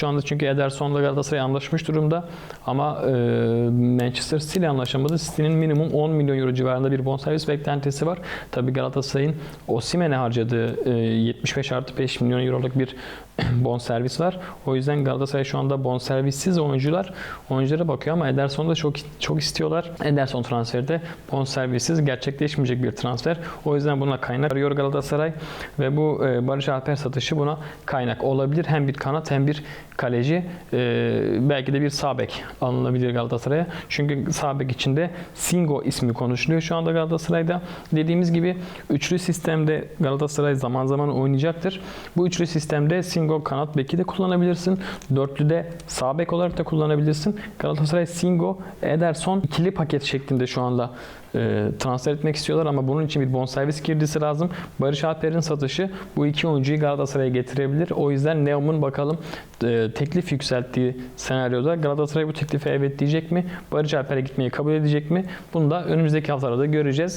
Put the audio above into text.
Şu anda çünkü Ederson'la Galatasaray anlaşmış durumda ama e, Manchester City ile anlaşamadı. City'nin minimum 10 milyon euro civarında bir bonservis beklentisi var. Tabii Galatasaray'ın Osimhen'e harcadığı e, 75 artı 5 milyon euroluk bir bonservis var. O yüzden Galatasaray şu anda bonservissiz oyuncular oyunculara bakıyor ama Ederson'u da çok çok istiyorlar. Ederson transferi de bonservissiz gerçekleşmeyecek bir transfer. O yüzden buna kaynak arıyor Galatasaray ve bu e, Barış Alper satışı buna kaynak olabilir. Hem bir kanat hem bir kaleci e, belki de bir sağ bek alınabilir Galatasaray'a. Çünkü sağ bek içinde Singo ismi konuşuluyor şu anda Galatasaray'da. Dediğimiz gibi üçlü sistemde Galatasaray zaman zaman oynayacaktır. Bu üçlü sistemde Singo kanat beki de kullanabilirsin. Dörtlüde sağ bek olarak da kullanabilirsin. Galatasaray Singo, Ederson ikili paket şeklinde şu anda e, transfer etmek istiyorlar ama bunun için bir bonservis girdisi lazım. Barış Alper'in satışı bu iki oyuncuyu Galatasaray'a getirebilir. O yüzden Neum'un bakalım e, teklif yükselttiği senaryoda Galatasaray bu teklife evet diyecek mi? Barış Alper'e gitmeyi kabul edecek mi? Bunu da önümüzdeki haftalarda göreceğiz.